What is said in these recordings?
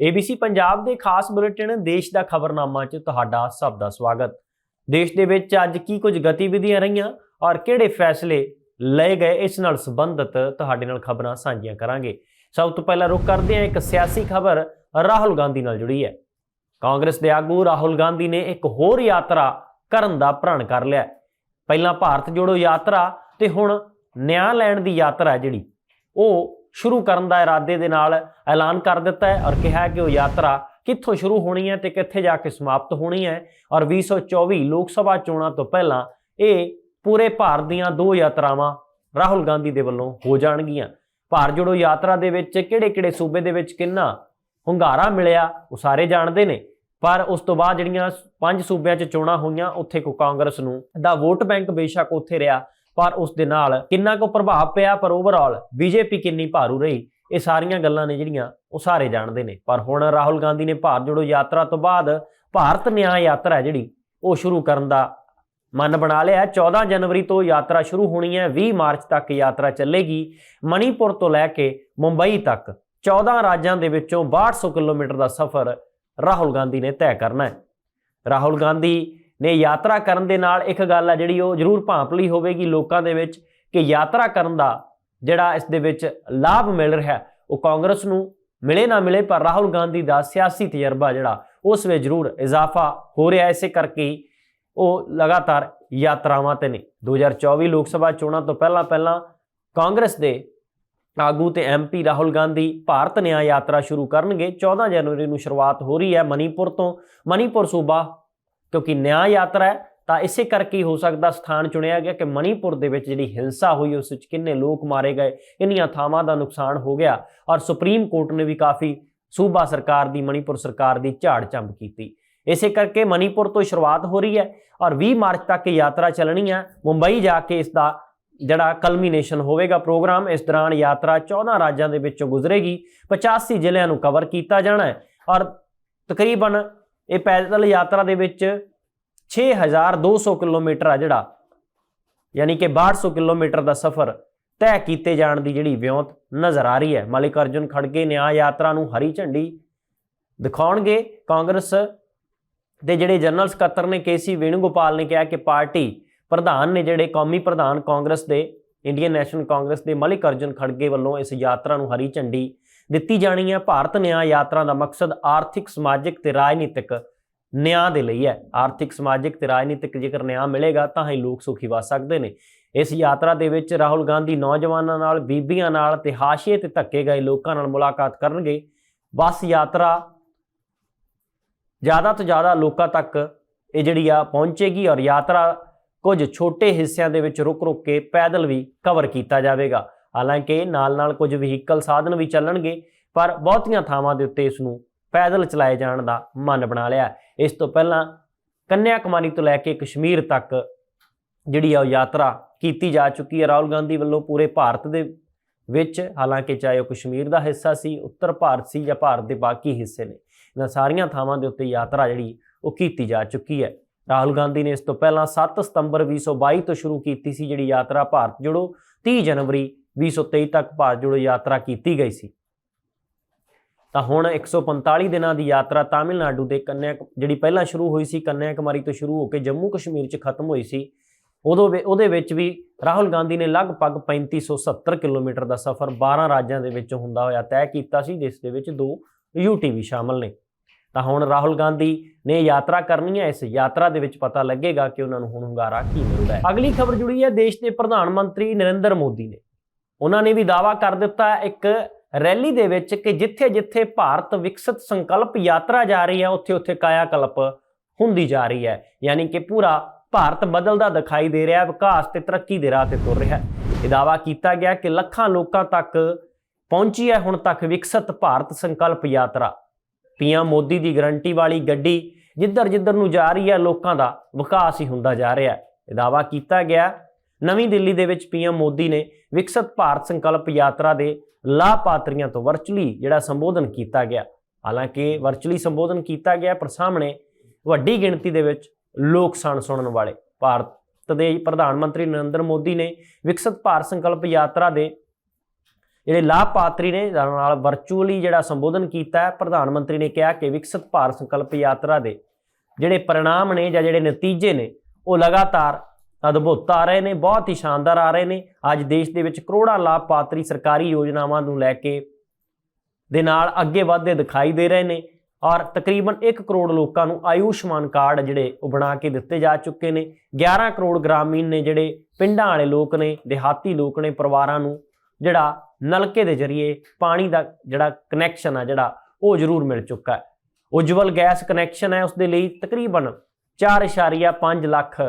ABC Punjab ਦੇ ਖਾਸ bulletin ਦੇਸ਼ ਦਾ ਖਬਰਨਾਮਾ 'ਚ ਤੁਹਾਡਾ ਸਭ ਦਾ ਸਵਾਗਤ। ਦੇਸ਼ ਦੇ ਵਿੱਚ ਅੱਜ ਕੀ ਕੁਝ ਗਤੀਵਿਧੀਆਂ ਰਹੀਆਂ ਔਰ ਕਿਹੜੇ ਫੈਸਲੇ ਲਏ ਗਏ, ਇਸ ਨਾਲ ਸੰਬੰਧਿਤ ਤੁਹਾਡੇ ਨਾਲ ਖਬਰਾਂ ਸਾਂਝੀਆਂ ਕਰਾਂਗੇ। ਸਭ ਤੋਂ ਪਹਿਲਾਂ ਰੁਕ ਕਰਦੇ ਹਾਂ, ਇੱਕ ਸਿਆਸੀ ਖਬਰ ਰਾਹੁਲ ਗਾਂਧੀ ਨਾਲ ਜੁੜੀ ਹੈ। ਕਾਂਗਰਸ ਦੇ ਆਗੂ ਰਾਹੁਲ ਗਾਂਧੀ ਨੇ ਇੱਕ ਹੋਰ ਯਾਤਰਾ ਕਰਨ ਦਾ ਪ੍ਰਣ ਕਰ ਲਿਆ ਪਹਿਲਾਂ ਭਾਰਤ ਜੋੜੋ ਯਾਤਰਾ ਤੇ ਹੁਣ ਨਿਆਂ ਲੈਣ ਦੀ ਯਾਤਰਾ ਜਿਹੜੀ, ਉਹ ਸ਼ੁਰੂ ਕਰਨ ਦਾ ਇਰਾਦੇ ਦੇ ਨਾਲ ਐਲਾਨ ਕਰ ਦਿੱਤਾ ਹੈ ਔਰ ਕਿਹਾ ਹੈ ਕਿ ਉਹ ਯਾਤਰਾ ਕਿੱਥੋਂ ਸ਼ੁਰੂ ਹੋਣੀ ਹੈ ਤੇ ਕਿੱਥੇ ਜਾ ਕੇ ਸਮਾਪਤ ਹੋਣੀ ਹੈ ਔਰ 2024 ਲੋਕ ਸਭਾ ਚੋਣਾਂ ਤੋਂ ਪਹਿਲਾਂ ਇਹ ਪੂਰੇ ਭਾਰਤ ਦੀਆਂ ਦੋ ਯਾਤਰਾਵਾਂ ਰਾਹੁਲ ਗਾਂਧੀ ਦੇ ਵੱਲੋਂ ਹੋ ਜਾਣਗੀਆਂ। ਭਾਰਤ ਜੋੜੋ ਯਾਤਰਾ ਦੇ ਵਿੱਚ ਕਿਹੜੇ-ਕਿਹੜੇ ਸੂਬੇ ਦੇ ਵਿੱਚ ਕਿੰਨਾ ਹੁੰਗਾਰਾ ਮਿਲਿਆ, ਉਹ ਸਾਰੇ ਜਾਣਦੇ ਨੇ। ਪਰ ਉਸ ਤੋਂ ਬਾਅਦ ਜਿਹੜੀਆਂ ਪੰਜ ਸੂਬਿਆਂ 'ਚ ਚੋਣਾਂ ਹੋਈਆਂ, ਉੱਥੇ ਕੋ ਕਾਂਗਰਸ ਨੂੰ ਦਾ ਵੋਟ ਬੈਂਕ ਬੇਸ਼ੱਕ ਉੱਥੇ ਰਿਹਾ। ਪਰ ਉਸ ਦੇ ਨਾਲ ਕਿੰਨਾ ਕੁ ਪ੍ਰਭਾਵ ਪਿਆ, ਪਰ ਓਵਰਆਲ ਬੀਜੇਪੀ ਕਿੰਨੀ ਭਾਰੂ ਰਹੀ, ਇਹ ਸਾਰੀਆਂ ਗੱਲਾਂ ਨੇ ਜਿਹੜੀਆਂ ਉਹ ਸਾਰੇ ਜਾਣਦੇ ਨੇ। ਪਰ ਹੁਣ ਰਾਹੁਲ ਗਾਂਧੀ ਨੇ ਭਾਰਤ ਜੋੜੋ ਯਾਤਰਾ ਤੋਂ ਬਾਅਦ ਭਾਰਤ ਨਿਆਂ ਯਾਤਰਾ ਜਿਹੜੀ, ਉਹ ਸ਼ੁਰੂ ਕਰਨ ਦਾ ਮਨ ਬਣਾ ਲਿਆ। ਹੈ। 14 ਜਨਵਰੀ ਤੋਂ ਯਾਤਰਾ ਸ਼ੁਰੂ ਹੋਣੀ ਹੈ 20 ਮਾਰਚ ਤੱਕ ਯਾਤਰਾ ਚੱਲੇਗੀ, ਮਣੀਪੁਰ ਤੋਂ ਲੈ ਕੇ ਮੁੰਬਈ ਤੱਕ। 14 ਰਾਜਾਂ ਦੇ ਵਿੱਚੋਂ 6200 ਕਿਲੋਮੀਟਰ ਦਾ ਸਫ਼ਰ ਰਾਹੁਲ ਗਾਂਧੀ ਨੇ ਤੈਅ ਕਰਨਾ ਹੈ। ਰਾਹੁਲ ਗਾਂਧੀ ਨੇ ਯਾਤਰਾ ਕਰਨ ਦੇ ਨਾਲ ਇੱਕ ਗੱਲ ਆ ਜਿਹੜੀ ਉਹ ਜ਼ਰੂਰ ਭਾਂਪਲੀ ਹੋਵੇਗੀ ਲੋਕਾਂ ਦੇ ਵਿੱਚ ਕਿ ਯਾਤਰਾ ਕਰਨ ਦਾ ਜਿਹੜਾ ਇਸ ਦੇ ਵਿੱਚ ਲਾਭ ਮਿਲ ਰਿਹਾ ਉਹ ਕਾਂਗਰਸ ਨੂੰ ਮਿਲੇ ਨਾ ਮਿਲੇ, ਪਰ ਰਾਹੁਲ ਗਾਂਧੀ ਦਾ ਸਿਆਸੀ ਤਜਰਬਾ ਜਿਹੜਾ, ਉਸ ਵਿੱਚ ਜ਼ਰੂਰ ਇਜ਼ਾਫਾ ਹੋ ਰਿਹਾ ਇਸੇ ਕਰਕੇ ਉਹ ਲਗਾਤਾਰ ਯਾਤਰਾਵਾਂ ਤੇ ਨੇ। 2024 ਲੋਕ ਸਭਾ ਚੋਣਾਂ ਤੋਂ ਪਹਿਲਾਂ ਪਹਿਲਾਂ ਕਾਂਗਰਸ ਦੇ ਆਗੂ ਤੇ ਐਮਪੀ ਰਾਹੁਲ ਗਾਂਧੀ ਭਾਰਤ ਨਿਆਂ ਯਾਤਰਾ ਸ਼ੁਰੂ ਕਰਨਗੇ। 14 ਜਨਵਰੀ ਨੂੰ ਸ਼ੁਰੂਆਤ ਹੋ ਰਹੀ ਹੈ ਮਨੀਪੁਰ ਤੋਂ। ਮਨੀਪੁਰ ਸੂਬਾ ਕਿਉਂਕਿ ਨਿਆਂ ਯਾਤਰਾ ਹੈ, ਤਾਂ ਇਸੇ ਕਰਕੇ ਹੋ ਸਕਦਾ ਸਥਾਨ ਚੁਣਿਆ ਗਿਆ ਕਿ ਮਣੀਪੁਰ ਦੇ ਵਿੱਚ ਜਿਹੜੀ ਹਿੰਸਾ ਹੋਈ, ਉਸ ਵਿੱਚ ਕਿੰਨੇ ਲੋਕ ਮਾਰੇ ਗਏ ਕਿੰਨੀਆਂ ਥਾਵਾਂ ਦਾ ਨੁਕਸਾਨ ਹੋ ਗਿਆ ਔਰ ਸੁਪਰੀਮ ਕੋਰਟ ਨੇ ਵੀ ਕਾਫੀ ਸੂਬਾ ਸਰਕਾਰ ਦੀ, ਮਣੀਪੁਰ ਸਰਕਾਰ ਦੀ ਝਾੜ ਝੰਬ ਕੀਤੀ। ਇਸੇ ਕਰਕੇ ਮਣੀਪੁਰ ਤੋਂ ਸ਼ੁਰੂਆਤ ਹੋ ਰਹੀ ਹੈ ਔਰ 20 ਮਾਰਚ ਤੱਕ ਇਹ ਯਾਤਰਾ ਚੱਲਣੀ ਹੈ। ਮੁੰਬਈ ਜਾ ਕੇ ਇਸ ਦਾ ਜਿਹੜਾ ਕਲਮੀਨੇਸ਼ਨ ਹੋਵੇਗਾ ਪ੍ਰੋਗਰਾਮ, ਇਸ ਦੌਰਾਨ ਯਾਤਰਾ 14 ਰਾਜਾਂ ਦੇ ਵਿੱਚੋਂ ਗੁਜ਼ਰੇਗੀ। 85 ਜ਼ਿਲ੍ਹਿਆਂ ਨੂੰ ਕਵਰ ਕੀਤਾ ਜਾਣਾ ਹੈ ਔਰ ਤਕਰੀਬਨ ਇਹ ਪੈਦਲ ਯਾਤਰਾ ਦੇ ਵਿੱਚ 6200 ਕਿਲੋਮੀਟਰ ਆ ਜਿਹੜਾ, ਯਾਨੀ ਕਿ 6200 ਕਿਲੋਮੀਟਰ ਦਾ ਸਫ਼ਰ ਤੈਅ ਕੀਤੇ ਜਾਣ ਦੀ ਜਿਹੜੀ ਵਿਉਂਤ ਨਜ਼ਰ ਆ ਰਹੀ ਹੈ। ਮਲਿਕ ਅਰਜੁਨ ਖੜਗੇ ਨਿਆਂ ਯਾਤਰਾ ਨੂੰ ਹਰੀ ਝੰਡੀ ਦਿਖਾਉਣਗੇ। ਕਾਂਗਰਸ ਦੇ ਜਿਹੜੇ ਜਨਰਲ ਸਕੱਤਰ ਨੇ ਕੇਸੀ ਵੇਣੂਗੋਪਾਲ ਨੇ ਕਿਹਾ ਕਿ ਪਾਰਟੀ ਪ੍ਰਧਾਨ ਨੇ ਜਿਹੜੇ ਕੌਮੀ ਪ੍ਰਧਾਨ ਕਾਂਗਰਸ ਦੇ, ਇੰਡੀਅਨ ਨੈਸ਼ਨਲ ਕਾਂਗਰਸ ਦੇ ਮਲਿਕ ਅਰਜੁਨ ਖੜਗੇ ਵੱਲੋਂ ਇਸ ਯਾਤਰਾ ਨੂੰ ਹਰੀ ਝੰਡੀ ਦਿੱਤੀ ਜਾਣੀ ਹੈ। ਭਾਰਤ ਨਿਆਂ ਯਾਤਰਾ ਦਾ ਮਕਸਦ ਆਰਥਿਕ, ਸਮਾਜਿਕ ਤੇ ਰਾਜਨੀਤਿਕ ਨਿਆਂ ਦੇ ਲਈ ਹੈ। ਆਰਥਿਕ, ਸਮਾਜਿਕ ਤੇ ਰਾਜਨੀਤਿਕ ਜੇਕਰ ਨਿਆਂ ਮਿਲੇਗਾ ਤਾਂ ਹੀ ਲੋਕ ਸੁਖੀ ਵਸ ਸਕਦੇ ਨੇ। ਇਸ ਯਾਤਰਾ ਦੇ ਵਿੱਚ ਰਾਹੁਲ ਗਾਂਧੀ ਨੌਜਵਾਨਾਂ ਨਾਲ, ਬੀਬੀਆਂ ਨਾਲ ਤੇ ਹਾਸ਼ੀਏ ਤੇ ਧੱਕੇ ਗਏ ਲੋਕਾਂ ਨਾਲ ਮੁਲਾਕਾਤ ਕਰਨਗੇ। ਬੱਸ ਯਾਤਰਾ ਜ਼ਿਆਦਾ ਤੋਂ ਜ਼ਿਆਦਾ ਲੋਕਾਂ ਤੱਕ ਇਹ ਜਿਹੜੀ ਆ ਪਹੁੰਚੇਗੀ ਔਰ ਯਾਤਰਾ ਕੁਝ ਛੋਟੇ ਹਿੱਸਿਆਂ ਦੇ ਵਿੱਚ ਰੁਕ-ਰੁਕ ਕੇ ਪੈਦਲ ਵੀ ਕਵਰ ਕੀਤਾ ਜਾਵੇਗਾ। ਹਾਲਾਂਕਿ ਨਾਲ-ਨਾਲ ਕੁਝ ਵਹੀਕਲ ਸਾਧਨ ਵੀ ਚੱਲਣਗੇ, ਪਰ ਬਹੁਤੀਆਂ ਥਾਵਾਂ ਦੇ ਉੱਤੇ ਇਸ ਨੂੰ ਪੈਦਲ ਚਲਾਏ ਜਾਣ ਦਾ ਮਨ ਬਣਾ ਲਿਆ। ਇਸ ਤੋਂ ਪਹਿਲਾਂ ਕੰਨਿਆ ਕੁਮਾਰੀ ਤੋਂ ਲੈ ਕੇ ਕਸ਼ਮੀਰ ਤੱਕ ਜਿਹੜੀ ਆ ਉਹ ਯਾਤਰਾ ਕੀਤੀ ਜਾ ਚੁੱਕੀ ਹੈ। ਰਾਹੁਲ ਗਾਂਧੀ ਵੱਲੋਂ ਪੂਰੇ ਭਾਰਤ ਦੇ ਵਿੱਚ, ਹਾਲਾਂਕਿ ਚਾਹੇ ਉਹ ਕਸ਼ਮੀਰ ਦਾ ਹਿੱਸਾ ਸੀ, ਉੱਤਰ ਭਾਰਤ ਸੀ ਜਾਂ ਭਾਰਤ ਦੇ ਬਾਕੀ ਹਿੱਸੇ ਨੇ, ਇਹਨਾਂ ਸਾਰੀਆਂ ਥਾਵਾਂ ਦੇ ਉੱਤੇ ਯਾਤਰਾ ਜਿਹੜੀ ਉਹ ਕੀਤੀ ਜਾ ਚੁੱਕੀ ਹੈ। ਰਾਹੁਲ ਗਾਂਧੀ ਨੇ ਇਸ ਤੋਂ ਪਹਿਲਾਂ 7 ਸਤੰਬਰ 2022 ਤੋਂ ਸ਼ੁਰੂ ਕੀਤੀ ਸੀ ਜਿਹੜੀ ਯਾਤਰਾ ਭਾਰਤ ਜੋੜੋ 30 ਜਨਵਰੀ 2023 ਤੱਕ ਭਾਰਤ ਜੋੜੋ ਯਾਤਰਾ ਕੀਤੀ ਗਈ ਸੀ। ਤਾਂ ਹੁਣ 145 ਦਿਨਾਂ ਦੀ ਯਾਤਰਾ ਤਾਮਿਲਨਾਡੂ ਦੇ ਕੰਨਿਆ ਜਿਹੜੀ ਪਹਿਲਾਂ ਸ਼ੁਰੂ ਹੋਈ ਸੀ ਕੰਨਿਆ ਕੁਮਾਰੀ ਤੋਂ ਸ਼ੁਰੂ ਹੋ ਕੇ ਜੰਮੂ ਕਸ਼ਮੀਰ 'ਚ ਖਤਮ ਹੋਈ ਸੀ। ਉਦੋਂ ਵੀ- ਉਹਦੇ ਵਿੱਚ ਵੀ ਰਾਹੁਲ ਗਾਂਧੀ ਨੇ ਲਗਭਗ 3570 ਕਿਲੋਮੀਟਰ ਦਾ ਸਫ਼ਰ 12 ਰਾਜਾਂ ਦੇ ਵਿੱਚ ਹੁੰਦਾ ਹੋਇਆ ਤੈਅ ਕੀਤਾ ਸੀ, ਜਿਸ ਦੇ ਵਿੱਚ ਦੋ ਯੂਟੀ ਵੀ ਸ਼ਾਮਲ ਨੇ। ਤਾਂ ਹੁਣ ਰਾਹੁਲ ਗਾਂਧੀ ਨੇ ਯਾਤਰਾ ਕਰਨੀ ਹੈ, ਇਸ ਯਾਤਰਾ ਦੇ ਵਿੱਚ ਪਤਾ ਲੱਗੇਗਾ ਕਿ ਉਹਨਾਂ ਨੂੰ ਹੁਣ ਹੁੰਗਾਰਾ ਕੀ ਮਿਲਦਾ ਹੈ। ਅਗਲੀ ਖਬਰ ਜੁੜੀ ਹੈ, ਦੇਸ਼ ਦੇ ਪ੍ਰਧਾਨ ਮੰਤਰੀ ਨਰਿੰਦਰ ਮੋਦੀ ਨੇ। ਉਹਨਾਂ ਨੇ ਵੀ ਦਾਅਵਾ ਕਰ ਦਿੱਤਾ ਇੱਕ ਰੈਲੀ ਦੇ ਵਿੱਚ ਕਿ ਜਿੱਥੇ-ਜਿੱਥੇ ਭਾਰਤ ਵਿਕਸਿਤ ਸੰਕਲਪ ਯਾਤਰਾ ਜਾ ਰਹੀ ਹੈ, ਉੱਥੇ-ਉੱਥੇ ਕਾਇਆ ਕਲਪ ਹੁੰਦੀ ਜਾ ਰਹੀ ਹੈ। ਯਾਨੀ ਕਿ ਪੂਰਾ ਭਾਰਤ ਬਦਲਦਾ ਦਿਖਾਈ ਦੇ ਰਿਹਾ ਹੈ ਵਿਕਾਸ ਤੇ ਤਰੱਕੀ ਦੇ ਰਾਹ ਤੇ ਤੁਰ ਰਿਹਾ ਹੈ। ਇਹ ਦਾਅਵਾ ਕੀਤਾ ਗਿਆ ਕਿ ਲੱਖਾਂ ਲੋਕਾਂ ਤੱਕ ਪਹੁੰਚੀ ਹੈ ਹੁਣ ਤੱਕ ਵਿਕਸਿਤ ਭਾਰਤ ਸੰਕਲਪ ਯਾਤਰਾ। ਪੀਐਮ ਮੋਦੀ ਦੀ ਗਰੰਟੀ ਵਾਲੀ ਗੱਡੀ ਜਿੱਧਰ ਜਿੱਧਰ ਨੂੰ ਜਾ ਰਹੀ ਹੈ, ਲੋਕਾਂ ਦਾ ਵਿਕਾਸ ਹੀ ਹੁੰਦਾ ਜਾ ਰਿਹਾ ਹੈ। ਇਹ ਦਾਅਵਾ ਕੀਤਾ ਗਿਆ। ਨਵੀਂ ਦਿੱਲੀ ਦੇ ਵਿੱਚ ਪੀਐਮ ਮੋਦੀ ਨੇ ਵਿਕਸਿਤ ਭਾਰਤ ਸੰਕਲਪ ਯਾਤਰਾ ਦੇ ਲਾਭਪਾਤਰੀਆਂ ਤੋਂ ਵਰਚੁਅਲੀ ਜਿਹੜਾ ਸੰਬੋਧਨ ਕੀਤਾ ਗਿਆ। ਹਾਲਾਂਕਿ ਵਰਚੁਅਲੀ ਸੰਬੋਧਨ ਕੀਤਾ ਗਿਆ, ਪਰ ਸਾਹਮਣੇ ਵੱਡੀ ਗਿਣਤੀ ਦੇ ਵਿੱਚ ਲੋਕ ਸਣ ਸੁਣਨ ਵਾਲੇ ਭਾਰਤ ਦੇ ਪ੍ਰਧਾਨ ਮੰਤਰੀ ਨਰਿੰਦਰ ਮੋਦੀ ਨੇ ਵਿਕਸਿਤ ਭਾਰਤ ਸੰਕਲਪ ਯਾਤਰਾ ਦੇ ਜਿਹੜੇ ਲਾਭਪਾਤਰੀ ਨੇ ਨਾਲ ਵਰਚੁਅਲੀ ਜਿਹੜਾ ਸੰਬੋਧਨ ਕੀਤਾ ਹੈ, ਪ੍ਰਧਾਨ ਮੰਤਰੀ ਨੇ ਕਿਹਾ ਕਿ ਵਿਕਸਿਤ ਭਾਰਤ ਸੰਕਲਪ ਯਾਤਰਾ ਦੇ ਜਿਹੜੇ ਪਰਿਣਾਮ ਨੇ ਜਾਂ ਜਿਹੜੇ ਨਤੀਜੇ ਨੇ, ਉਹ ਲਗਾਤਾਰ ਅਦਭੁਤ ਆ ਰਹੇ ਨੇ, ਬਹੁਤ ਹੀ ਸ਼ਾਨਦਾਰ ਆ ਰਹੇ ਨੇ। ਅੱਜ ਦੇਸ਼ ਦੇ ਵਿੱਚ ਕਰੋੜਾਂ ਲਾਭਪਾਤਰੀ ਸਰਕਾਰੀ ਯੋਜਨਾਵਾਂ ਨੂੰ ਲੈ ਕੇ ਦੇ ਨਾਲ ਅੱਗੇ ਵਧਦੇ ਦਿਖਾਈ ਦੇ ਰਹੇ ਨੇ ਔਰ ਤਕਰੀਬਨ 1 ਕਰੋੜ ਲੋਕਾਂ ਨੂੰ ਆਯੁਸ਼ਮਾਨ ਕਾਰਡ ਜਿਹੜੇ ਉਹ ਬਣਾ ਕੇ ਦਿੱਤੇ ਜਾ ਚੁੱਕੇ ਨੇ। 11 ਕਰੋੜ ਗ੍ਰਾਮੀਣ ਨੇ ਜਿਹੜੇ ਪਿੰਡਾਂ ਵਾਲੇ ਲੋਕ ਨੇ, ਦਿਹਾਤੀ ਲੋਕ ਨੇ, ਪਰਿਵਾਰਾਂ ਨੂੰ ਜਿਹੜਾ ਨਲਕੇ ਦੇ ਜ਼ਰੀਏ ਪਾਣੀ ਦਾ ਜਿਹੜਾ ਕਨੈਕਸ਼ਨ ਆ ਜਿਹੜਾ ਉਹ ਜ਼ਰੂਰ ਮਿਲ ਚੁੱਕਾ ਹੈ। ਉਜਵਲ ਗੈਸ ਕਨੈਕਸ਼ਨ ਹੈ ਉਸ ਦੇ ਲਈ ਤਕਰੀਬਨ 4.5 ਲੱਖ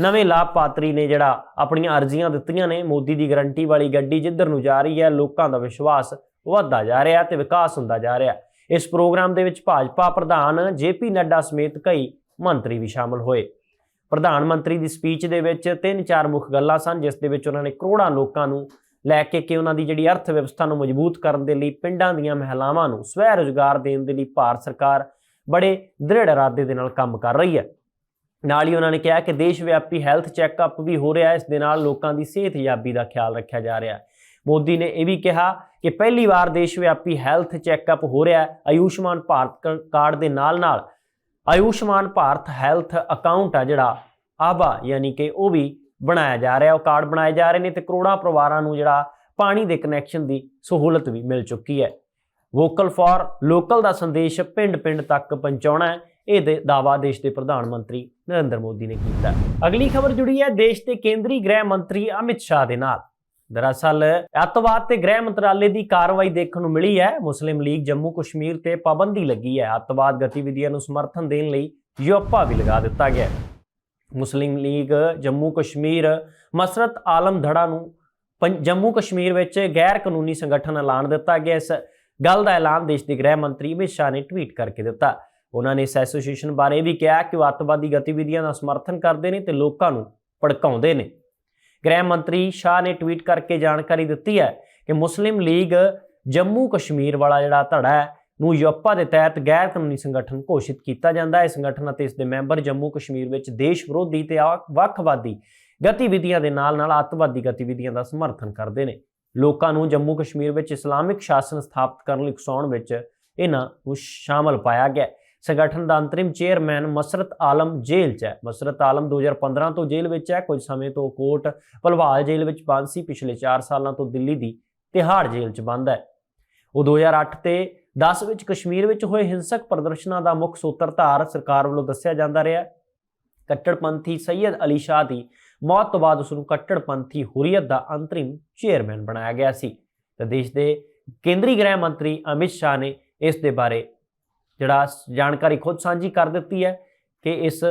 ਨਵੇਂ ਲਾਭਪਾਤਰੀ ਨੇ ਜਿਹੜਾ ਆਪਣੀਆਂ ਅਰਜ਼ੀਆਂ ਦਿੱਤੀਆਂ ਨੇ, ਮੋਦੀ ਦੀ ਗਰੰਟੀ ਵਾਲੀ ਗੱਡੀ ਜਿੱਧਰ ਨੂੰ ਜਾ ਰਹੀ ਹੈ, ਲੋਕਾਂ ਦਾ ਵਿਸ਼ਵਾਸ ਵਧਦਾ ਜਾ ਰਿਹਾ ਤੇ ਵਿਕਾਸ ਹੁੰਦਾ ਜਾ ਰਿਹਾ। ਇਸ ਪ੍ਰੋਗਰਾਮ ਦੇ ਵਿੱਚ ਭਾਜਪਾ ਪ੍ਰਧਾਨ ਜੇਪੀ ਨੱਡਾ ਸਮੇਤ ਕਈ ਮੰਤਰੀ ਵੀ ਸ਼ਾਮਲ ਹੋਏ। ਪ੍ਰਧਾਨ ਮੰਤਰੀ ਦੀ ਸਪੀਚ ਦੇ ਵਿੱਚ ਤਿੰਨ ਚਾਰ ਮੁੱਖ ਗੱਲਾਂ ਸਨ, ਜਿਸ ਦੇ ਵਿੱਚ ਉਹਨਾਂ ਨੇ ਕਰੋੜਾਂ ਲੋਕਾਂ ਨੂੰ ਲੈ ਕੇ ਕਿ ਉਹਨਾਂ ਦੀ ਜਿਹੜੀ ਅਰਥ ਵਿਵਸਥਾ ਨੂੰ ਮਜ਼ਬੂਤ ਕਰਨ ਦੇ ਲਈ ਪਿੰਡਾਂ ਦੀਆਂ ਮਹਿਲਾਵਾਂ ਨੂੰ ਸਵੈ ਰੋਜ਼ਗਾਰ ਦੇਣ ਦੇ ਲਈ ਭਾਰਤ ਸਰਕਾਰ ਬੜੇ ਦ੍ਰਿੜ ਇਰਾਦੇ ਦੇ ਨਾਲ ਕੰਮ ਕਰ ਰਹੀ ਹੈ। ਨਾਲ ਹੀ ਉਹਨਾਂ ਨੇ ਕਿਹਾ ਕਿ ਦੇਸ਼ ਵਿਆਪੀ ਹੈਲਥ ਚੈੱਕਅਪ ਵੀ ਹੋ ਰਿਹਾ ਹੈ, ਇਸ ਦੇ ਨਾਲ ਲੋਕਾਂ ਦੀ ਸਿਹਤਯਾਬੀ ਦਾ ਖਿਆਲ ਰੱਖਿਆ ਜਾ ਰਿਹਾ ਹੈ। ਮੋਦੀ ਨੇ ਇਹ ਵੀ ਕਿਹਾ ਕਿ ਪਹਿਲੀ ਵਾਰ ਦੇਸ਼ ਵਿਆਪੀ ਹੈਲਥ ਚੈੱਕਅਪ ਹੋ ਰਿਹਾ ਹੈ। ਆਯੁਸ਼ਮਾਨ ਭਾਰਤ ਕ- ਕਾਰਡ ਦੇ ਨਾਲ ਨਾਲ ਆਯੁਸ਼ਮਾਨ ਭਾਰਤ ਹੈਲਥ ਅਕਾਊਂਟ ਆ ਜਿਹੜਾ, ਆਬਾ ਯਾਨੀ ਕਿ ਉਹ ਵੀ ਬਣਾਇਆ ਜਾ ਰਿਹਾ ਉਹ ਕਾਰਡ ਬਣਾਏ ਜਾ ਰਹੇ ਨੇ ਤੇ ਕਰੋੜਾਂ ਪਰਿਵਾਰਾਂ ਨੂੰ ਜਿਹੜਾ ਪਾਣੀ ਦੇ ਕਨੈਕਸ਼ਨ ਦੀ ਸਹੂਲਤ ਵੀ ਮਿਲ ਚੁੱਕੀ ਹੈ। ਵੋਕਲ ਫਾਰ ਲੋਕਲ ਦਾ ਸੰਦੇਸ਼ ਪਿੰਡ-ਪਿੰਡ ਤੱਕ ਪਹੁੰਚਾਉਣਾ ਹੈ। ਇਹ ਦਾਵਾ ਦੇਸ਼ ਦੇ ਪ੍ਰਧਾਨ ਮੰਤਰੀ ਨਰਿੰਦਰ ਮੋਦੀ ਨੇ ਕੀਤਾ। ਅਗਲੀ ਖਬਰ ਜੁੜੀ ਹੈ ਦੇਸ਼ ਦੇ ਕੇਂਦਰੀ ਗ੍ਰਹਿ ਮੰਤਰੀ ਅਮਿਤ ਸ਼ਾਹ ਦੇ ਨਾਲ। ਦਰਅਸਲ ਅੱਤਵਾਦ ਤੇ ਗ੍ਰਹਿ ਮੰਤਰਾਲੇ ਦੀ ਕਾਰਵਾਈ ਦੇਖਣ ਨੂੰ ਮਿਲੀ ਹੈ। ਮੁਸਲਿਮ ਲੀਗ ਜੰਮੂ ਕਸ਼ਮੀਰ ਤੇ ਪਾਬੰਦੀ ਲੱਗੀ ਹੈ। ਅੱਤਵਾਦ ਗਤੀਵਿਧੀਆਂ ਨੂੰ ਸਮਰਥਨ ਦੇਣ ਲਈ ਯੋਪਾ ਵੀ ਲਗਾ ਦਿੱਤਾ ਗਿਆ ਮੁਸਲਿਮ ਲੀਗ ਜੰਮੂ ਕਸ਼ਮੀਰ, ਮਸਰਤ ਆਲਮ ਧੜਾ ਨੂੰ ਪੰ- ਜੰਮੂ ਕਸ਼ਮੀਰ ਵਿੱਚ ਗੈਰ ਕਾਨੂੰਨੀ ਸੰਗਠਨ ਐਲਾਨ ਦਿੱਤਾ ਗਿਆ। ਇਸ ਗੱਲ ਦਾ ਐਲਾਨ ਦੇਸ਼ ਦੇ ਗ੍ਰਹਿ ਮੰਤਰੀ ਅਮਿਤ ਸ਼ਾਹ ਨੇ ਟਵੀਟ ਕਰਕੇ ਦਿੱਤਾ। ਉਹਨਾਂ ਨੇ ਇਸ ਐਸੋਸੀਏਸ਼ਨ ਬਾਰੇ ਵੀ ਕਿਹਾ ਕਿ ਉਹ ਅੱਤਵਾਦੀ ਗਤੀਵਿਧੀਆਂ ਦਾ ਸਮਰਥਨ ਕਰਦੇ ਨੇ ਤੇ ਲੋਕਾਂ ਨੂੰ ਭੜਕਾਉਂਦੇ ਨੇ। ਗ੍ਰਹਿ ਮੰਤਰੀ ਸ਼ਾਹ ਨੇ ਟਵੀਟ ਕਰਕੇ ਜਾਣਕਾਰੀ ਦਿੱਤੀ ਹੈ ਕਿ ਮੁਸਲਿਮ ਲੀਗ ਜੰਮੂ ਕਸ਼ਮੀਰ ਵਾਲਾ ਜਿਹੜਾ ਧੜਾ ਹੈ, ਨੂੰ ਯੋਪਾ ਦੇ ਤਹਿਤ ਗੈਰ ਕਾਨੂੰਨੀ ਸੰਗਠਨ ਘੋਸ਼ਿਤ ਕੀਤਾ ਜਾਂਦਾ ਹੈ। ਸੰਗਠਨ ਅਤੇ ਇਸ ਦੇ ਮੈਂਬਰ ਜੰਮੂ ਕਸ਼ਮੀਰ ਵਿੱਚ ਦੇਸ਼ ਵਿਰੋਧੀ ਤੇ ਆ- ਵੱਖਵਾਦੀ ਗਤੀਵਿਧੀਆਂ ਦੇ ਨਾਲ-ਨਾਲ ਅੱਤਵਾਦੀ ਗਤੀਵਿਧੀਆਂ ਦਾ ਸਮਰਥਨ ਕਰਦੇ ਨੇ। ਲੋਕਾਂ ਨੂੰ ਜੰਮੂ ਕਸ਼ਮੀਰ ਵਿੱਚ ਇਸਲਾਮਿਕ ਸ਼ਾਸਨ ਸਥਾਪਿਤ ਕਰਨ ਲਈ ਉਕਸਾਉਣ ਵਿੱਚ ਇਹਨਾਂ ਨੂੰ ਸ਼ਾਮਲ ਪਾਇਆ ਗਿਆ ਸੰਗਠਨ ਦਾ ਅੰਤਰਿਮ ਚੇਅਰਮੈਨ ਮਸਰਤ ਆਲਮ ਜੇਲ੍ਹ 'ਚ ਹੈ। ਮਸਰਤ ਆਲਮ 2015 ਤੋਂ ਜੇਲ੍ਹ ਵਿੱਚ ਹੈ। ਕੁਝ ਸਮੇਂ ਤੋਂ ਕੋਟ ਭਲਵਾਲ ਜੇਲ੍ਹ ਵਿੱਚ ਬੰਦ ਸੀ। ਪਿਛਲੇ 4 ਸਾਲਾਂ ਤੋਂ ਦਿੱਲੀ ਦੀ ਤਿਹਾੜ ਜੇਲ੍ਹ 'ਚ ਬੰਦ ਹੈ। ਉਹ 2008 ਤੇ 10 ਵਿੱਚ ਕਸ਼ਮੀਰ ਵਿੱਚ ਹੋਏ ਹਿੰਸਕ ਪ੍ਰਦਰਸ਼ਨਾਂ ਦਾ ਮੁੱਖ ਸੂਤਰਧਾਰ ਸਰਕਾਰ ਵੱਲੋਂ ਦੱਸਿਆ ਜਾਂਦਾ ਰਿਹਾ ਹੈ। ਕੱਟੜਪੰਥੀ ਸੈਯਦ ਅਲੀ ਸ਼ਾਹ ਦੀ ਮੌਤ ਤੋਂ ਬਾਅਦ ਉਸ ਨੂੰ ਕੱਟੜਪੰਥੀ ਹੁਰੀਅਤ ਦਾ ਅੰਤਰਿਮ ਚੇਅਰਮੈਨ ਬਣਾਇਆ ਗਿਆ ਸੀ। ਤੇ ਦੇਸ਼ ਦੇ ਕੇਂਦਰੀ ਗ੍ਰਹਿ ਮੰਤਰੀ ਅਮਿਤ ਸ਼ਾਹ ਨੇ ਇਸ ਦੇ ਬਾਰੇ ਜਿਹੜਾ ਜਾਣਕਾਰੀ ਖੁਦ ਸਾਂਝੀ ਕਰ ਦਿੱਤੀ ਹੈ ਕਿ ਇਸ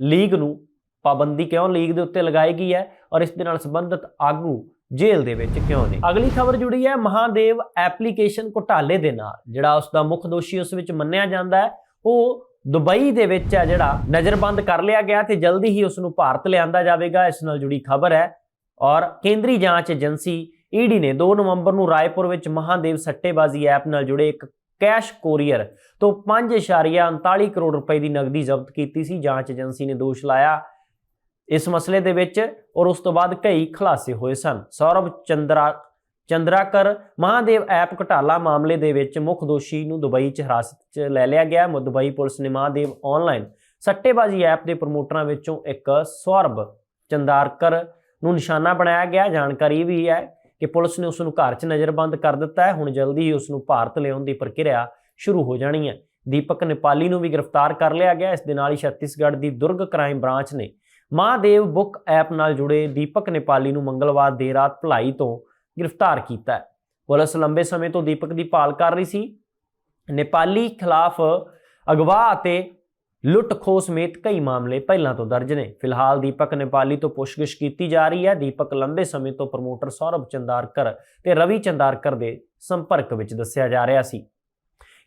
ਲੀਗ ਨੂੰ ਪਾਬੰਦੀ ਕਿਉਂ ਲੀਗ ਦੇ ਉੱਤੇ ਲਗਾਈ ਗਈ ਹੈ ਔਰ ਇਸ ਦੇ ਨਾਲ ਸੰਬੰਧਿਤ ਆਗੂ ਜੇਲ੍ਹ ਦੇ ਵਿੱਚ ਕਿਉਂ ਨੇ? ਅਗਲੀ ਖਬਰ ਜੁੜੀ ਹੈ ਮਹਾਦੇਵ ਐਪਲੀਕੇਸ਼ਨ ਘੁਟਾਲੇ ਦੇ ਨਾਲ, ਜਿਹੜਾ ਉਸ ਦਾ ਮੁੱਖ ਦੋਸ਼ੀ ਉਸ ਵਿੱਚ ਮੰਨਿਆ ਜਾਂਦਾ ਹੈ। ਉਹ ਦੁਬਈ ਦੇ ਵਿੱਚ ਹੈ ਜਿਹੜਾ ਨਜ਼ਰਬੰਦ ਕਰ ਲਿਆ ਗਿਆ ਤੇ ਜਲਦੀ ਹੀ ਉਸ ਨੂੰ ਭਾਰਤ ਲਿਆਂਦਾ ਜਾਵੇਗਾ। ਇਸ ਨਾਲ ਜੁੜੀ ਖਬਰ ਹੈ ਔਰ ਕੇਂਦਰੀ ਜਾਂਚ ਏਜੰਸੀ ਈਡੀ ਨੇ 2 ਨਵੰਬਰ ਨੂੰ ਰਾਏਪੁਰ ਵਿੱਚ ਮਹਾਦੇਵ ਸੱਟੇਬਾਜ਼ੀ ਐਪ ਨਾਲ ਜੁੜੇ ਇੱਕ ਕੈਸ਼ ਕੋਰੀਅਰ ਤੋਂ 5.39 ਕਰੋੜ ਰੁਪਏ ਦੀ ਨਗਦੀ ਜ਼ਬਤ ਕੀਤੀ ਸੀ। ਜਾਂਚ ਏਜੰਸੀ ਨੇ ਦੋਸ਼ ਲਾਇਆ। ਇਸ ਮਸਲੇ ਦੇ ਵਿੱਚ ਔਰ ਉਸ ਤੋਂ ਬਾਅਦ ਕਈ ਖੁਲਾਸੇ ਹੋਏ ਸਨ। ਸੌਰਵ ਚੰਦਰਾ ਚੰਦਰਾਕਰ ਮਹਾਦੇਵ ਐਪ ਘਟਾਲਾ ਮਾਮਲੇ ਦੇ ਵਿੱਚ ਮੁੱਖ ਦੋਸ਼ੀ ਨੂੰ ਦੁਬਈ 'ਚ ਹਿਰਾਸਤ 'ਚ ਲੈ ਲਿਆ ਗਿਆ। ਦੁਬਈ ਪੁਲਿਸ ਨੇ ਮਹਾਦੇਵ ਆਨਲਾਈਨ ਸੱਟੇਬਾਜ਼ੀ ਐਪ ਦੇ ਪ੍ਰਮੋਟਰਾਂ ਵਿੱਚੋਂ ਇੱਕ ਸੌਰਵ ਚੰਦਾਰਕਰ ਨੂੰ ਨਿਸ਼ਾਨਾ ਬਣਾਇਆ ਗਿਆ। ਜਾਣਕਾਰੀ ਵੀ ਹੈ ਕਿ ਪੁਲਿਸ ਨੇ ਉਸ ਨੂੰ ਘਰ 'ਚ ਨਜ਼ਰਬੰਦ ਕਰ ਦਿੱਤਾ ਹੈ। ਹੁਣ ਜਲਦੀ ਹੀ ਉਸ ਨੂੰ ਭਾਰਤ ਲਿਆਉਣ ਦੀ ਪ੍ਰਕਿਰਿਆ ਸ਼ੁਰੂ ਹੋ ਜਾਣੀ ਹੈ। ਦੀਪਕ ਨੇਪਾਲੀ ਨੂੰ ਵੀ ਗ੍ਰਿਫਤਾਰ ਕਰ ਲਿਆ ਗਿਆ। ਇਸ ਦੇ ਨਾਲ ਹੀ ਛੱਤੀਸਗੜ੍ਹ ਦੀ ਦੁਰਗ ਕ੍ਰਾਈਮ ਬ੍ਰਾਂਚ ਨੇ ਮਹਾਦੇਵ ਬੁੱਕ ਐਪ ਨਾਲ ਜੁੜੇ ਦੀਪਕ ਨੇਪਾਲੀ ਨੂੰ ਮੰਗਲਵਾਰ ਦੇਰ ਰਾਤ ਭਲਾਈ ਤੋਂ ਗ੍ਰਿਫਤਾਰ ਕੀਤਾ ਹੈ। ਪੁਲਿਸ ਲੰਬੇ ਸਮੇਂ ਤੋਂ ਦੀਪਕ ਦੀ ਭਾਲ ਕਰ ਰਹੀ ਸੀ। ਨੇਪਾਲੀ ਖਿਲਾਫ ਅਗਵਾ ਅਤੇ ਲੁੱਟ ਖੋਹ ਸਮੇਤ ਕਈ ਮਾਮਲੇ ਪਹਿਲਾਂ ਤੋਂ ਦਰਜ ਨੇ। ਫਿਲਹਾਲ ਦੀਪਕ ਨੇਪਾਲੀ ਤੋਂ ਪੁੱਛਗਿੱਛ ਕੀਤੀ ਜਾ ਰਹੀ ਹੈ। ਦੀਪਕ ਲੰਬੇ ਸਮੇਂ ਤੋਂ ਪ੍ਰਮੋਟਰ ਸੌਰਭ ਚੰਦਾਰਕਰ ਤੇ ਰਵੀ ਚੰਦਾਰਕਰ ਦੇ ਸੰਪਰਕ ਵਿੱਚ ਦੱਸਿਆ ਜਾ ਰਿਹਾ ਸੀ।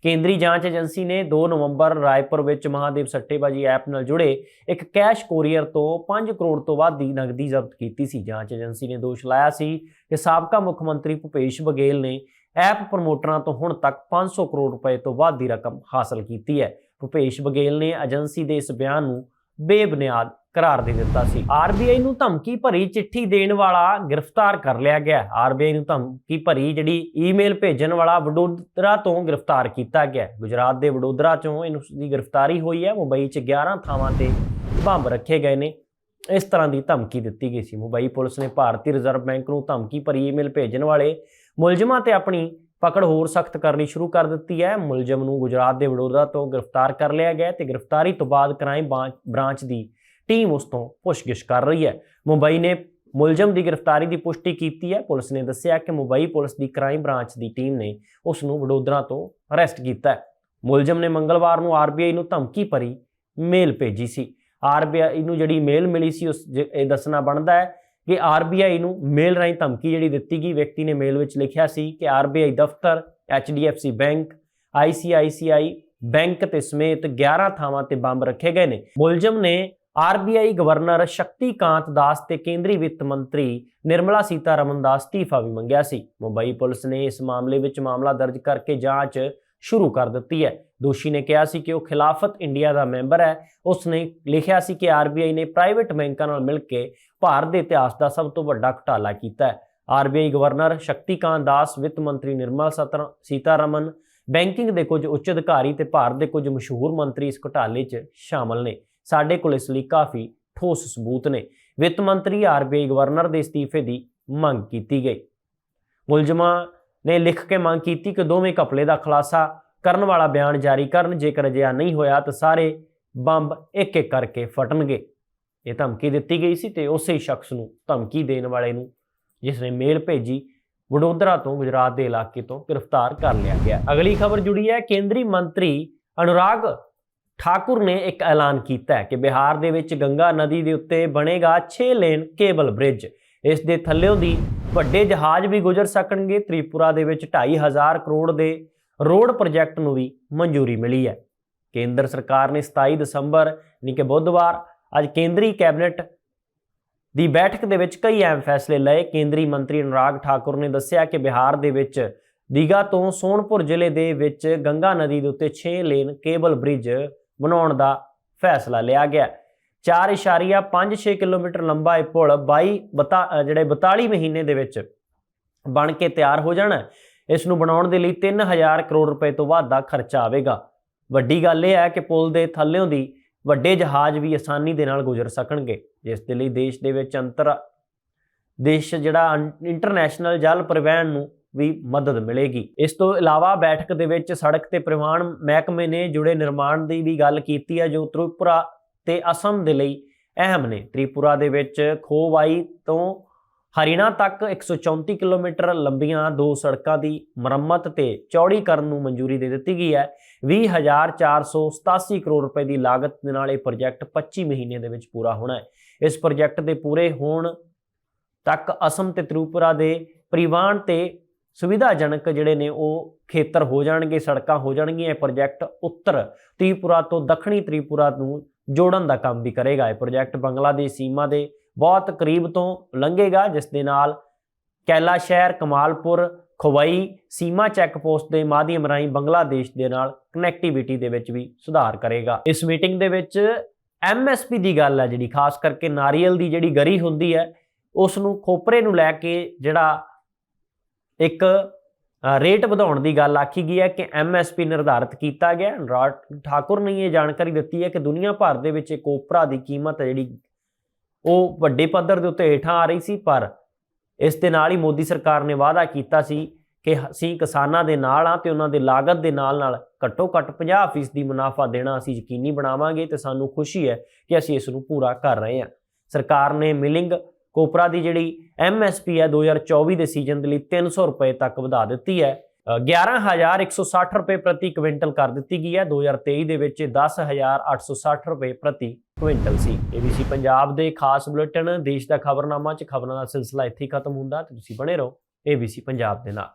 ਕੇਂਦਰੀ ਜਾਂਚ ਏਜੰਸੀ ਨੇ 2 ਨਵੰਬਰ ਰਾਏਪੁਰ ਵਿੱਚ ਮਹਾਦੇਵ ਸੱਟੇਬਾਜ਼ੀ ਐਪ ਨਾਲ ਜੁੜੇ ਇੱਕ ਕੈਸ਼ ਕੋਰੀਅਰ ਤੋਂ 5 ਕਰੋੜ ਤੋਂ ਵੱਧ ਦੀ ਨਗਦੀ ਜ਼ਬਤ ਕੀਤੀ ਸੀ। ਜਾਂਚ ਏਜੰਸੀ ਨੇ ਦੋਸ਼ ਲਾਇਆ ਸੀ ਕਿ ਸਾਬਕਾ ਮੁੱਖ ਮੰਤਰੀ ਭੁਪੇਸ਼ ਬਘੇਲ ਨੇ ਐਪ ਪ੍ਰਮੋਟਰਾਂ ਤੋਂ ਹੁਣ ਤੱਕ 500 ਕਰੋੜ ਰੁਪਏ ਤੋਂ ਵੱਧ ਦੀ ਰਕਮ ਹਾਸਲ ਕੀਤੀ ਹੈ। ਭੁਪੇਸ਼ ਬਘੇਲ ਨੇ ਏਜੰਸੀ ਦੇ ਇਸ ਬਿਆਨ ਨੂੰ ਬੇਬੁਨਿਆਦ ਕਰਾਰ ਦੇ ਦਿੱਤਾ ਸੀ। ਆਰਬੀਆਈ ਨੂੰ ਧਮਕੀ ਭਰੀ ਚਿੱਠੀ ਦੇਣ ਵਾਲਾ ਗ੍ਰਿਫਤਾਰ ਕਰ ਲਿਆ ਗਿਆ ਆਰਬੀਆਈ ਨੂੰ ਧਮਕੀ ਭਰੀ ਜਿਹੜੀ ਈਮੇਲ ਭੇਜਣ ਵਾਲਾ ਵਡੋਦਰਾ ਤੋਂ ਗ੍ਰਿਫਤਾਰ ਕੀਤਾ ਗਿਆ ਗੁਜਰਾਤ ਦੇ ਵਡੋਦਰਾ 'ਚੋਂ ਇਹਨੂੰ ਦੀ ਗ੍ਰਿਫਤਾਰੀ ਹੋਈ ਹੈ। ਮੁੰਬਈ 'ਚ 11 ਥਾਵਾਂ ਤੇ ਬੰਬ ਰੱਖੇ ਗਏ ਨੇ। ਇਸ ਤਰ੍ਹਾਂ ਦੀ ਧਮਕੀ ਦਿੱਤੀ ਗਈ ਸੀ। ਮੁੰਬਈ ਪੁਲਿਸ ਨੇ ਭਾਰਤੀ ਰਿਜ਼ਰਵ ਬੈਂਕ ਨੂੰ ਧਮਕੀ ਭਰੀ ਈਮੇਲ ਭੇਜਣ ਵਾਲੇ ਮੁਲਜ਼ਮਾਂ ਤੇ ਆਪਣੀ ਪਕੜ ਹੋਰ ਸਖਤ ਕਰਨੀ ਸ਼ੁਰੂ ਕਰ ਦਿੱਤੀ ਹੈ। ਮੁਲਜ਼ਮ ਨੂੰ ਗੁਜਰਾਤ ਦੇ ਵਡੋਦਰਾ ਤੋਂ ਗ੍ਰਿਫਤਾਰ ਕਰ ਲਿਆ ਗਿਆ ਤੇ ਗ੍ਰਿਫਤਾਰੀ ਤੋਂ ਬਾਅਦ ਕ੍ਰਾਈਮ ਬ੍ਰਾਂਚ ਦੀ ਟੀਮ ਉਸ ਤੋਂ ਪੁੱਛਗਿੱਛ ਕਰ ਰਹੀ ਹੈ। ਮੁੰਬਈ ਨੇ ਮੁਲਜ਼ਮ ਦੀ ਗ੍ਰਿਫਤਾਰੀ ਦੀ ਪੁਸ਼ਟੀ ਕੀਤੀ ਹੈ। ਪੁਲਿਸ ਨੇ ਦੱਸਿਆ ਕਿ ਮੁੰਬਈ ਪੁਲਿਸ ਦੀ ਕ੍ਰਾਈਮ ਬ੍ਰਾਂਚ ਦੀ ਟੀਮ ਨੇ ਉਸ ਨੂੰ ਵਡੋਦਰਾ ਤੋਂ ਅਰੈਸਟ ਕੀਤਾ ਹੈ। ਮੁਲਜ਼ਮ ਨੇ ਮੰਗਲਵਾਰ ਨੂੰ ਆਰਬੀਆਈ ਨੂੰ ਧਮਕੀ ਭਰੀ ਮੇਲ ਭੇਜੀ ਸੀ। ਆਰਬੀਆਈ ਨੂੰ ਜਿਹੜੀ ਮੇਲ ਮਿਲੀ ਸੀ, ਉਸ ਜ- ਇਹ ਦੱਸਣਾ ਬਣਦਾ ਹੈ ਕਿ ਆਰਬੀਆਈ ਨੂੰ ਮੇਲ ਰਾਹੀਂ ਧਮਕੀ ਜਿਹੜੀ ਦਿੱਤੀ ਗਈ, ਵਿਅਕਤੀ ਨੇ ਮੇਲ ਵਿੱਚ ਲਿਖਿਆ ਸੀ ਕਿ ਆਰਬੀਆਈ ਦਫ਼ਤਰ ਐਚਡੀਐਫਸੀ ਬੈਂਕ ਆਈਸੀਆਈਸੀਆਈ ਬੈਂਕ ਤੇ ਸਮੇਤ 11 ਥਾਵਾਂ ਤੇ ਬੰਬ ਰੱਖੇ ਗਏ ਨੇ। ਮੁਲਜ਼ਮ ਨੇ ਆਰਬੀਆਈ ਗਵਰਨਰ ਸ਼ਕਤੀਕਾਂਤ ਦਾਸ ਤੇ ਕੇਂਦਰੀ ਵਿੱਤ ਮੰਤਰੀ ਨਿਰਮਲਾ ਸੀਤਾਰਮਨ ਦਾ ਅਸਤੀਫਾ ਵੀ ਮੰਗਿਆ ਸੀ। ਮੁੰਬਈ ਪੁਲਿਸ ਨੇ ਇਸ ਮਾਮਲੇ ਵਿੱਚ ਮਾਮਲਾ ਦਰਜ ਕਰਕੇ ਜਾਂਚ ਸ਼ੁਰੂ ਕਰ ਦਿੱਤੀ ਹੈ। ਦੋਸ਼ੀ ਨੇ ਕਿਹਾ ਸੀ ਕਿ ਉਹ ਖਿਲਾਫਤ ਇੰਡੀਆ ਦਾ ਮੈਂਬਰ ਹੈ। ਉਸ ਨੇ ਲਿਖਿਆ ਸੀ ਕਿ ਆਰਬੀਆਈ ਨੇ ਪ੍ਰਾਈਵੇਟ ਬੈਂਕਾਂ ਨਾਲ ਮਿਲ ਕੇ ਭਾਰਤ ਦੇ ਇਤਿਹਾਸ ਦਾ ਸਭ ਤੋਂ ਵੱਡਾ ਘੁਟਾਲਾ ਕੀਤਾ ਹੈ। ਆਰਬੀਆਈ ਗਵਰਨਰ ਸ਼ਕਤੀਕਾਂਤ ਦਾਸ, ਵਿੱਤ ਮੰਤਰੀ ਨਿਰਮਲਾ ਸਤਰ- ਸੀਤਾਰਮਨ, ਬੈਂਕਿੰਗ ਦੇ ਕੁਝ ਉੱਚ ਅਧਿਕਾਰੀ ਤੇ ਭਾਰਤ ਦੇ ਕੁਝ ਮਸ਼ਹੂਰ ਮੰਤਰੀ ਇਸ ਘੁਟਾਲੇ 'ਚ ਸ਼ਾਮਲ ਨੇ। ਸਾਡੇ ਕੋਲ ਇਸ ਲਈ ਕਾਫੀ ਠੋਸ ਸਬੂਤ ਨੇ। ਵਿੱਤ ਮੰਤਰੀ ਆਰਬੀਆਈ ਗਵਰਨਰ ਦੇ ਅਸਤੀਫੇ ਦੀ ਮੰਗ ਕੀਤੀ ਗਈ। ਮੁਲਜ਼ਮਾਂ ਨੇ ਲਿਖ ਕੇ ਮੰਗ ਕੀਤੀ ਕਿ ਦੋਵੇਂ ਘਪਲੇ ਦਾ ਖੁਲਾਸਾ ਕਰਨ ਵਾਲਾ ਬਿਆਨ ਜਾਰੀ ਕਰਨ। ਜੇਕਰ ਅਜਿਹਾ ਨਹੀਂ ਹੋਇਆ ਤਾਂ ਸਾਰੇ ਬੰਬ ਇੱਕ ਇੱਕ ਕਰਕੇ ਫਟਣਗੇ। ਇਹ ਧਮਕੀ ਦਿੱਤੀ ਗਈ ਸੀ ਤੇ ਉਸੇ ਹੀ ਸ਼ਖਸ ਨੂੰ ਧਮਕੀ ਦੇਣ ਵਾਲੇ ਨੂੰ, ਜਿਸ ਨੇ ਮੇਲ ਭੇਜੀ, ਵਡੋਦਰਾ ਤੋਂ ਗੁਜਰਾਤ ਦੇ ਇਲਾਕੇ ਤੋਂ ਗ੍ਰਿਫਤਾਰ ਕਰ ਲਿਆ ਗਿਆ। ਅਗਲੀ ਖਬਰ ਜੁੜੀ ਹੈ, ਕੇਂਦਰੀ ਮੰਤਰੀ ਅਨੁਰਾਗ ਠਾਕੁਰ ਨੇ ਇੱਕ ਐਲਾਨ ਕੀਤਾ ਹੈ ਕਿ ਬਿਹਾਰ ਦੇ ਵਿੱਚ ਗੰਗਾ ਨਦੀ ਦੇ ਉੱਤੇ ਬਣੇਗਾ 6 ਲੇਨ ਕੇਬਲ ਬ੍ਰਿਜ। ਇਸ ਦੇ ਥੱਲਿਓਂ ਦੀ ਵੱਡੇ ਜਹਾਜ਼ ਵੀ ਗੁਜ਼ਰ ਸਕਣਗੇ। ਤ੍ਰਿਪੁਰਾ ਦੇ ਵਿੱਚ 2500 ਕਰੋੜ ਦੇ ਰੋਡ ਪ੍ਰੋਜੈਕਟ ਨੂੰ ਵੀ ਮਨਜ਼ੂਰੀ ਮਿਲੀ ਹੈ। ਕੇਂਦਰ ਸਰਕਾਰ ਨੇ 27 ਦਸੰਬਰ, ਯਾਨੀ ਕਿ ਬੁੱਧਵਾਰ ਅੱਜ ਕੇਂਦਰੀ ਕੈਬਨਿਟ ਦੀ ਬੈਠਕ ਦੇ ਵਿੱਚ ਕਈ ਅਹਿਮ ਫੈਸਲੇ ਲਏ। ਕੇਂਦਰੀ ਮੰਤਰੀ ਅਨੁਰਾਗ ਠਾਕੁਰ ਨੇ ਦੱਸਿਆ ਕਿ ਬਿਹਾਰ ਦੇ ਵਿੱਚ ਦੀਗਾ ਤੋਂ ਸੋਨਪੁਰ ਜ਼ਿਲ੍ਹੇ ਦੇ ਵਿੱਚ ਗੰਗਾ ਨਦੀ ਦੇ ਉੱਤੇ 6 ਲੇਨ ਕੇਬਲ ਬ੍ਰਿਜ ਬਣਾਉਣ ਦਾ ਫੈਸਲਾ ਲਿਆ ਗਿਆ। 4.56 ਕਿਲੋਮੀਟਰ ਲੰਬਾ ਇਹ ਪੁਲ 22 ਬਤਾ ਜਿਹੜੇ 42 ਮਹੀਨੇ ਦੇ ਵਿੱਚ ਬਣ ਕੇ ਤਿਆਰ ਹੋ ਜਾਣਾ। ਇਸ ਨੂੰ ਬਣਾਉਣ ਦੇ ਲਈ 3000 ਕਰੋੜ ਰੁਪਏ ਤੋਂ ਵੱਧ ਦਾ ਖਰਚਾ ਆਵੇਗਾ। ਵੱਡੀ ਗੱਲ ਇਹ ਹੈ ਕਿ ਪੁਲ ਦੇ ਥੱਲਿਓਂ ਦੀ ਵੱਡੇ ਜਹਾਜ਼ ਵੀ ਆਸਾਨੀ ਦੇ ਨਾਲ ਗੁਜ਼ਰ ਸਕਣਗੇ, ਜਿਸ ਦੇ ਲਈ ਦੇਸ਼ ਦੇ ਵਿੱਚ ਅੰਤਰ, ਦੇਸ਼ ਜਿਹੜਾ ਇੰਟਰਨੈਸ਼ਨਲ ਜਲ ਪਰਿਵਹਨ ਨੂੰ ਵੀ ਮਦਦ ਮਿਲੇਗੀ। ਇਸ ਤੋਂ ਇਲਾਵਾ ਬੈਠਕ ਦੇ ਵਿੱਚ ਸੜਕ ਤੇ ਪਰਿਵਹਨ ਮਹਿਕਮੇ ਨੇ ਜੁੜੇ ਨਿਰਮਾਣ ਦੀ ਵੀ ਗੱਲ ਕੀਤੀ ਹੈ, ਜੋ ਤ੍ਰਿਪੁਰਾ ਤੇ ਅਸਮ ਦੇ ਲਈ ਅਹਿਮ ਨੇ। ਤ੍ਰਿਪੁਰਾ ਦੇ ਵਿੱਚ ਖੋਵਾਈ ਤੋਂ ਹਰਿਆਣਾ ਤੱਕ 134 ਕਿਲੋਮੀਟਰ ਲੰਬੀਆਂ ਦੋ ਸੜਕਾਂ ਦੀ ਮੁਰੰਮਤ ਤੇ ਚੌੜੀਕਰਨ ਨੂੰ ਮਨਜ਼ੂਰੀ ਦੇ ਦਿੱਤੀ ਗਈ ਹੈ। 20487 ਕਰੋੜ ਰੁਪਏ ਦੀ ਲਾਗਤ ਦੇ ਨਾਲ ਇਹ ਪ੍ਰੋਜੈਕਟ 25 ਮਹੀਨੇ ਦੇ ਵਿੱਚ ਪੂਰਾ ਹੋਣਾ ਹੈ। ਇਸ ਪ੍ਰੋਜੈਕਟ ਦੇ ਪੂਰੇ ਹੋਣ ਤੱਕ ਅਸਮ ਤੇ ਤ੍ਰਿਪੁਰਾ ਦੇ ਪਰਿਵਾਨ ਤੇ ਸੁਵਿਧਾਜਨਕ ਜਿਹੜੇ ਨੇ ਉਹ ਖੇਤਰ ਹੋ ਜਾਣਗੇ, ਸੜਕਾਂ ਹੋ ਜਾਣਗੀਆਂ। ਇਹ ਪ੍ਰੋਜੈਕਟ ਉੱਤਰ ਤ੍ਰਿਪੁਰਾ ਤੋਂ ਦੱਖਣੀ ਤ੍ਰਿਪੁਰਾ ਨੂੰ ਜੋੜਨ ਦਾ ਕੰਮ ਵੀ ਕਰੇਗਾ। ਇਹ ਪ੍ਰੋਜੈਕਟ ਬੰਗਲਾਦੇਸ਼ ਸੀਮਾ ਦੇ ਬਹੁਤ ਕਰੀਬ ਤੋਂ ਲੰਘੇਗਾ, ਜਿਸ ਦੇ ਨਾਲ ਕੈਲਾ ਸ਼ਹਿਰ, ਕਮਾਲਪੁਰ, ਖਵਈ, ਸੀਮਾ ਚੈੱਕ ਪੋਸਟ ਦੇ ਮਾਧਿਅਮ ਰਾਹੀਂ ਬੰਗਲਾਦੇਸ਼ ਦੇ ਨਾਲ ਕਨੈਕਟੀਵਿਟੀ ਦੇ ਵਿੱਚ ਵੀ ਸੁਧਾਰ ਕਰੇਗਾ। ਇਸ ਮੀਟਿੰਗ ਦੇ ਵਿੱਚ ਐਮਐਸਪੀ ਦੀ ਗੱਲ ਹੈ ਜਿਹੜੀ, ਖਾਸ ਕਰਕੇ ਨਾਰੀਅਲ ਦੀ ਜਿਹੜੀ ਗਰੀ ਹੁੰਦੀ ਹੈ ਉਸ ਨੂੰ ਖੋਪਰੇ ਨੂੰ ਲੈ ਕੇ ਜਿਹੜਾ ਇੱਕ ਰੇਟ ਵਧਾਉਣ ਦੀ ਗੱਲ ਆਖੀ ਗਈ ਹੈ ਕਿ ਐਮਐਸਪੀ ਨਿਰਧਾਰਿਤ ਕੀਤਾ ਗਿਆ। ਅਨੁਰਾਗ ਠਾਕੁਰ ਨੇ ਇਹ ਜਾਣਕਾਰੀ ਦਿੱਤੀ ਹੈ ਕਿ ਦੁਨੀਆ ਭਰ ਦੇ ਵਿੱਚ ਕੋਪਰਾ ਦੀ ਕੀਮਤ ਜਿਹੜੀ ਉਹ ਵੱਡੇ ਪੱਧਰ ਦੇ ਉੱਤੇ ਹੇਠਾਂ ਆ ਰਹੀ ਸੀ ਪਰ ਇਸ ਦੇ ਨਾਲ ਹੀ ਮੋਦੀ ਸਰਕਾਰ ਨੇ ਵਾਅਦਾ ਕੀਤਾ ਸੀ ਕਿ ਅਸੀਂ ਕਿਸਾਨਾਂ ਦੇ ਨਾਲ ਆ ਤੇ ਉਹਨਾਂ ਦੇ ਲਾਗਤ ਦੇ ਨਾਲ ਨਾਲ ਘੱਟੋ ਘੱਟ 50% ਦੀ ਮੁਨਾਫਾ ਦੇਣਾ ਅਸੀਂ ਯਕੀਨੀ ਬਣਾਵਾਂਗੇ ਤੇ ਸਾਨੂੰ ਖੁਸ਼ੀ ਹੈ ਕਿ ਅਸੀਂ ਇਸ ਨੂੰ ਪੂਰਾ ਕਰ ਰਹੇ ਹਾਂ। ਸਰਕਾਰ ਨੇ ਮਿਲਿੰਗ ਕੋਪਰਾ ਦੀ ਜਿਹੜੀ ਐਮਐਸਪੀ ਹੈ 2024 ਦੇ ਸੀਜ਼ਨ ਦੇ ਲਈ 300 ਰੁਪਏ ਤੱਕ ਵਧਾ ਦਿੱਤੀ ਹੈ। ਅ, 11160 ਰੁਪਏ ਪ੍ਰਤੀ ਕੁਇੰਟਲ ਕਰ ਦਿੱਤੀ ਗਈ ਹੈ। 2023 ਦੇ ਵਿੱਚ ਇਹ 10860 ਰੁਪਏ ਪ੍ਰਤੀ ਕੁਇੰਟਲ ਸੀ ABC ਪੰਜਾਬ ਦੇ ਖਾਸ ਬੁਲੇਟਿਨ, ਦੇਸ਼ ਦਾ ਖਬਰਨਾਮਾ ਚ ਖਬਰਾਂ ਦਾ ਸਿਲਸਿਲਾ ਇੱਥੇ ਖਤਮ ਹੁੰਦਾ ਤੇ ਤੁਸੀਂ ਬਣੇ ਰਹੋ ABC ਪੰਜਾਬ ਦੇ ਨਾਲ।